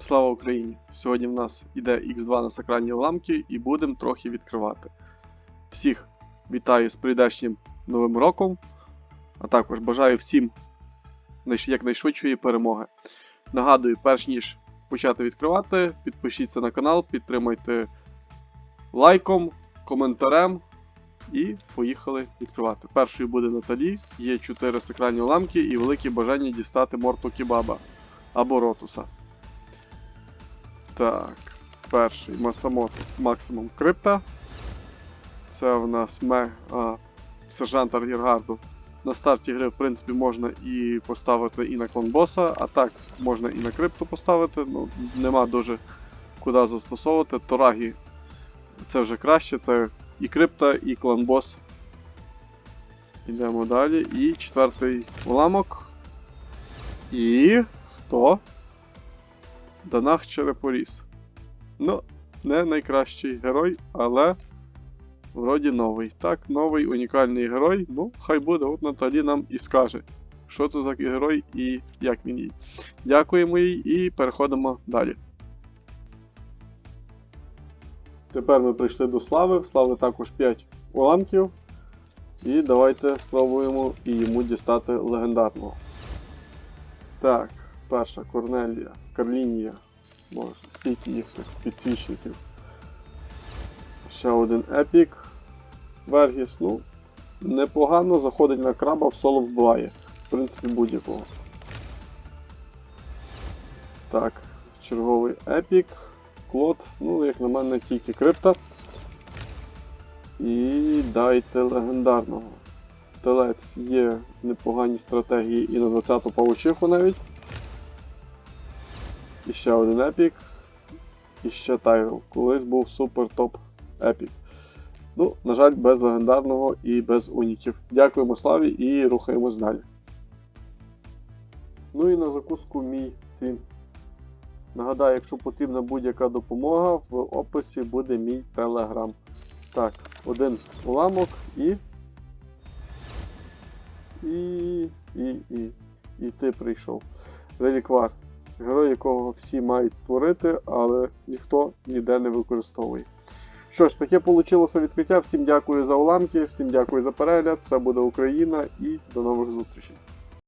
Слава Україні! Сьогодні в нас іде X2 на сакральні уламки і будемо трохи відкривати. Всіх вітаю з прийдешнім Новим роком, а також бажаю всім якнайшвидшої перемоги. Нагадую, перш ніж почати відкривати, підпишіться на канал, підтримайте лайком, коментарем і поїхали відкривати. Першою буде Наталі, є 4 сакральні уламки і велике бажання дістати морту кебаба або ротуса. Так, перший Масамото максимум крипта. Це в нас ме, а, сержант Аргіргарду. На старті гри, в принципі, можна і поставити і на клон боса, а так можна і на крипту поставити. Ну, нема дуже куди застосовувати. Торагі це вже краще, це і крипта, і клон бос. Йдемо далі. І четвертий уламок. І. хто? Данах Черепоріс. Ну, не найкращий герой, але вроді новий. Так, новий унікальний герой. Ну, хай буде, от Наталі нам і скаже, що це за герой і як він їй. Дякуємо їй і переходимо далі. Тепер ми прийшли до Слави. В Слави також 5 уламків. І давайте спробуємо і йому дістати легендарного. Так, перша Корнелія, Карлінія. Боже, скільки їх тут підсвічників. Ще один епік. Вергіс, ну, непогано заходить на краба в соло вбиває. В принципі, будь-якого. Так, черговий епік. Клод, ну, як на мене, тільки крипта. І дайте легендарного. Телець є непогані стратегії і на 20-ту паучиху навіть. І ще один епік. І ще Тайрел. Колись був супер топ епік. Ну, на жаль, без легендарного і без уніків. Дякуємо Славі і рухаємось далі. Ну і на закуску мій твін. Нагадаю, якщо потрібна будь-яка допомога, в описі буде мій телеграм. Так, один уламок і. І. І. І. І ти прийшов. Реліквар. Герой, якого всі мають створити, але ніхто ніде не використовує. Що ж, таке вийшло відкриття. Всім дякую за уламки, всім дякую за перегляд. Все буде Україна і до нових зустрічей.